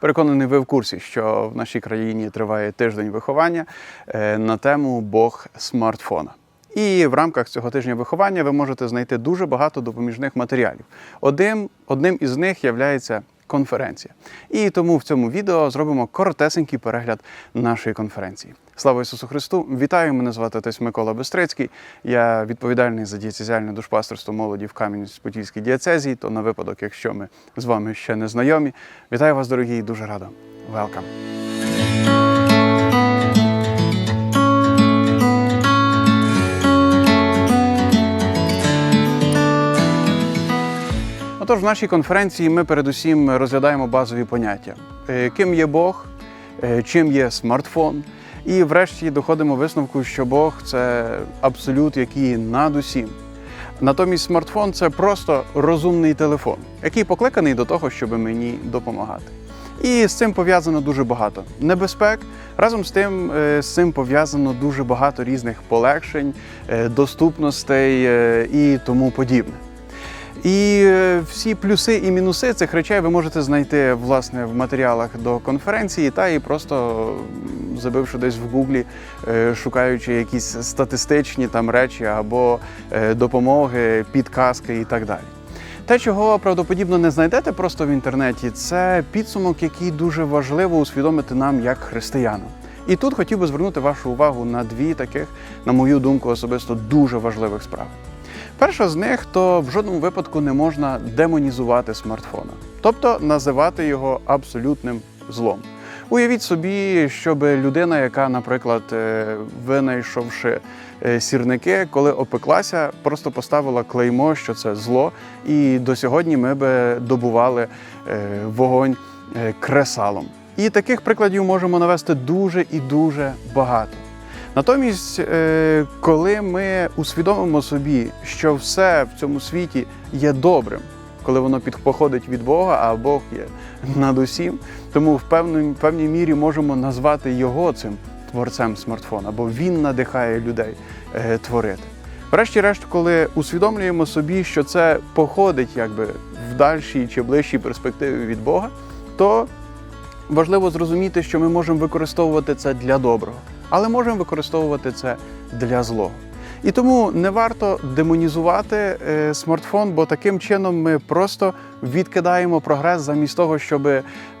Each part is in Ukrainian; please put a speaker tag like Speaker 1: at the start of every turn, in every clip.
Speaker 1: Переконаний, ви в курсі, що в нашій країні триває тиждень виховання е, на тему Бог смартфона. І в рамках цього тижня виховання ви можете знайти дуже багато допоміжних матеріалів. Одним, одним із них є конференція. І тому в цьому відео зробимо коротесенький перегляд нашої конференції. Слава Ісусу Христу! Вітаю! Мене звати отець Микола Бестрицький. Я відповідальний за дієцезіальне душпастерство молоді в Кам'янець-Подільській дієцезії. То на випадок, якщо ми з вами ще не знайомі. Вітаю вас, дорогі, і дуже радо. Welcome! Отож, в нашій конференції ми передусім розглядаємо базові поняття: Е, ким є Бог, е, чим є смартфон. І врешті доходимо висновку, що Бог це абсолют, який над усім. Натомість смартфон це просто розумний телефон, який покликаний до того, щоб мені допомагати. І з цим пов'язано дуже багато небезпек. Разом з тим, е, з цим пов'язано дуже багато різних полегшень, доступностей і тому подібне. І е, всі плюси і мінуси цих речей ви можете знайти власне в матеріалах до конференції, та і просто забивши десь в гуглі, е, шукаючи якісь статистичні там речі або е, допомоги, підказки і так далі. Те, чого правдоподібно не знайдете просто в інтернеті, це підсумок, який дуже важливо усвідомити нам як християнам. І тут хотів би звернути вашу увагу на дві таких, на мою думку, особисто дуже важливих справи. Перша з них то в жодному випадку не можна демонізувати смартфона, тобто називати його абсолютним злом. Уявіть собі, щоб людина, яка, наприклад, е, винайшовши е, сірники, коли опеклася, просто поставила клеймо, що це зло, і до сьогодні ми би добували е, вогонь кресалом. І таких прикладів можемо навести дуже і дуже багато. Натомість, е, коли ми усвідомимо собі, що все в цьому світі є добрим, коли воно походить від Бога, а Бог є над усім, тому в певній, певній мірі можемо назвати його цим творцем смартфона, бо він надихає людей е, творити. Врешті-решт, коли усвідомлюємо собі, що це походить якби в дальшій чи ближчій перспективі від Бога, то важливо зрозуміти, що ми можемо використовувати це для доброго, але можемо використовувати це для злого. І тому не варто демонізувати е, смартфон, бо таким чином ми просто відкидаємо прогрес замість того, щоб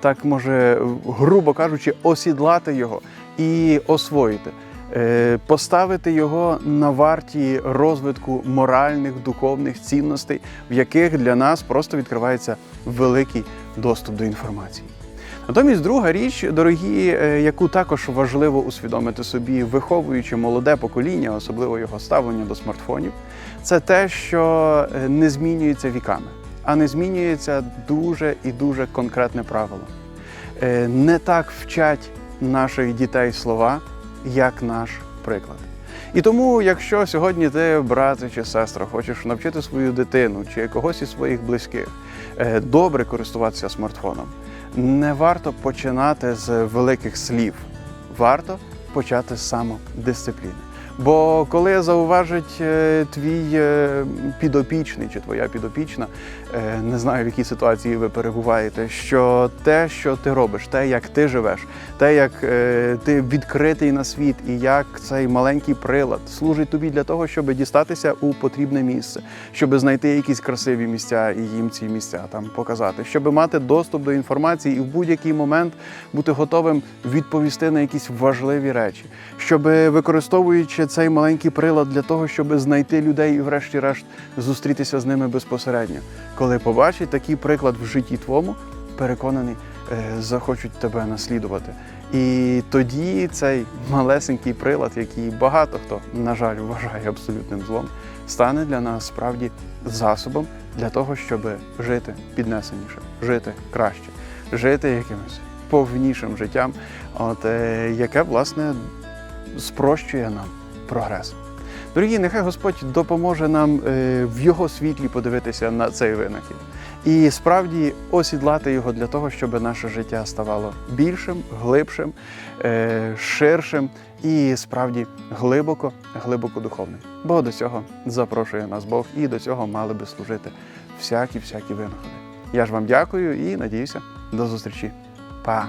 Speaker 1: так може, грубо кажучи, осідлати його і освоїти. Е, Поставити його на варті розвитку моральних духовних цінностей, в яких для нас просто відкривається великий доступ до інформації. Натомість друга річ, дорогі, е, яку також важливо усвідомити собі, виховуючи молоде покоління, особливо його ставлення до смартфонів, це те, що е, не змінюється віками, а не змінюється дуже і дуже конкретне правило. Е, Не так вчать наших дітей слова, як наш приклад. І тому, якщо сьогодні ти, брате чи сестра, хочеш навчити свою дитину чи когось із своїх близьких добре користуватися смартфоном, не варто починати з великих слів, варто почати з самодисципліни. Бо коли зауважить е, твій е, підопічний чи твоя підопічна, е, не знаю в якій ситуації ви перебуваєте, що те, що ти робиш, те, як ти живеш, те, як ти відкритий на світ, і як цей маленький прилад служить тобі для того, щоб дістатися у потрібне місце, щоб знайти якісь красиві місця і їм ці місця там показати, щоб мати доступ до інформації і в будь-який момент бути готовим відповісти на якісь важливі речі, щоб використовуючи цей маленький прилад для того, щоб знайти людей і, врешті-решт, зустрітися з ними безпосередньо. Коли побачить такий приклад в житті твому, переконаний, е, захочуть тебе наслідувати. І тоді цей малесенький прилад, який багато хто, на жаль, вважає абсолютним злом, стане для нас справді засобом для того, щоб жити піднесеніше, жити краще, жити якимось повнішим життям, от, е, яке, власне, спрощує нам прогрес. Дорогі, нехай Господь допоможе нам е, в його світлі подивитися на цей винахід і справді осідлати його для того, щоб наше життя ставало більшим, глибшим, е, ширшим і справді глибоко, глибоко духовним. Бо до цього запрошує нас Бог, і до цього мали би служити всякі всякі винаходи. Я ж вам дякую і надіюся до зустрічі Па!